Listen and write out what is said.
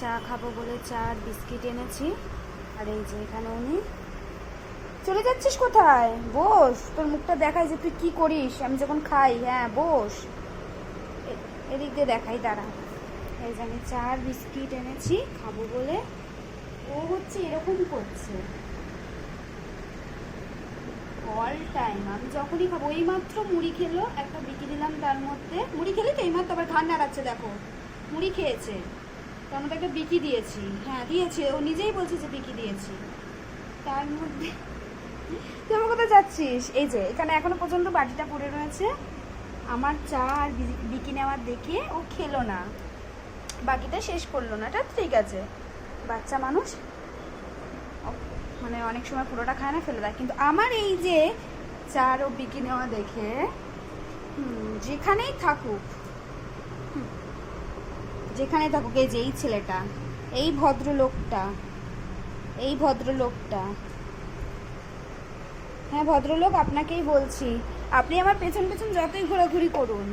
চা খাব বলে চা আর বিস্কিট এনেছি। আর এই যে এখানে উনি। চলে যাচ্ছিস কোথায়? বস, তোর মুখটা দেখাই যে তুই কি করিস? আমি যখন খাই হ্যাঁ বস। এদিক দিয়ে দেখাই, দাঁড়া। এই যে আমি চা আর বিস্কিট এনেছি, খাব বলে। ও হচ্ছে এরকম করছে। অল টাইম আমি যখনই খাব এই মাত্র মুড়ি খেলো, একটা বিকি দিলাম তার মধ্যে। মুড়ি খেলে তো? এই মাত্র আবার ঘান নাড়াচ্ছে, দেখো। মুড়ি খেয়েছে। তার মধ্যে একটা বিকি দিয়েছি। হ্যাঁ দিয়েছি। ও নিজেই বলছে যে বিকি দিয়েছি। তার মধ্যে তুই আমার কোথায় যাচ্ছিস? এই যে, এখানে এখনও পর্যন্ত বাটিটা পড়ে রয়েছে। আমার চা আর বিকি নেওয়ার দেখে ও খেলো না। বাকিটা শেষ করল না। এটা ঠিক আছে। বাচ্চা মানুষ। মানে অনেক সময় পুরোটা খায় না, ফেলে দেয়। কিন্তু আমার এই যে চার ও বিকি নেওয়া দেখে যেখানেই থাকুক যেখানেই থাকুক, এই যে এই ছেলেটা, এই ভদ্রলোকটা এই ভদ্রলোকটা। হ্যাঁ ভদ্রলোক, আপনাকেই বলছি, আপনি আমার পেছন পেছন যতই ঘোরাঘুরি করুন।